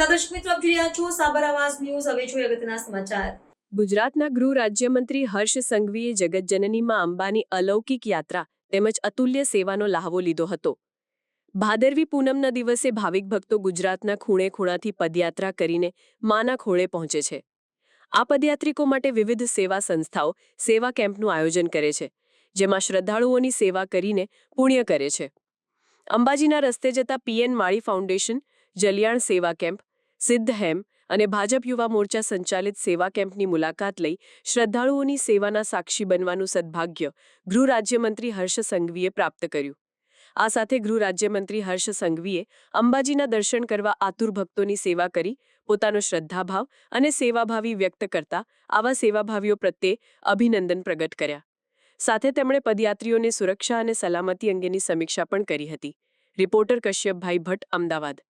જોઈ રહ્યા છો. સાબર આવાસ ન્યૂઝ. હવે જોઈએ અગત્યના સમાચાર. ગુજરાતના ગૃહ રાજ્યમંત્રી હર્ષ સંઘવીએ જગતજનનીમાં અંબાની અલૌકિક યાત્રા તેમજ અતુલ્ય સેવાનો લહાવો લીધો હતો. ભાદરવી પૂનમના દિવસે ભાવિક ભક્તો ગુજરાતના ખૂણે ખૂણાથી પદયાત્રા કરીને માના ખોળે પહોંચે છે. આ પદયાત્રિકો માટે વિવિધ સેવા સંસ્થાઓ, સેવા કેમ્પનું આયોજન કરે છે, જેમાં શ્રદ્ધાળુઓની સેવા કરીને પુણ્ય કરે છે. અંબાજીના રસ્તે જતા પીએન માળી ફાઉન્ડેશન, જલિયાણ સેવા કેમ્પ સિદ્ધ હેમ અને ભાજપ યુવા મોરચા સંચાલિત સેવા કેમ્પની મુલાકાત લઈ શ્રદ્ધાળુઓની સેવાના સાક્ષી બનવાનું સદભાગ્ય ગૃહ રાજ્યમંત્રી હર્ષ સંઘવીએ પ્રાપ્ત કર્યું. આ સાથે ગૃહ રાજ્યમંત્રી હર્ષ સંઘવીએ અંબાજીના દર્શન કરવા આતુર ભક્તોની સેવા કરી, પોતાનો શ્રદ્ધાભાવ અને સેવાભાવી વ્યક્ત કરતા આવા સેવાભાવીઓ પ્રત્યે અભિનંદન પ્રગટ કર્યા. સાથે તેમણે પદયાત્રીઓને સુરક્ષા અને સલામતી અંગેની સમીક્ષા પણ કરી હતી. રિપોર્ટર કશ્યપભાઈ ભટ્ટ, અમદાવાદ.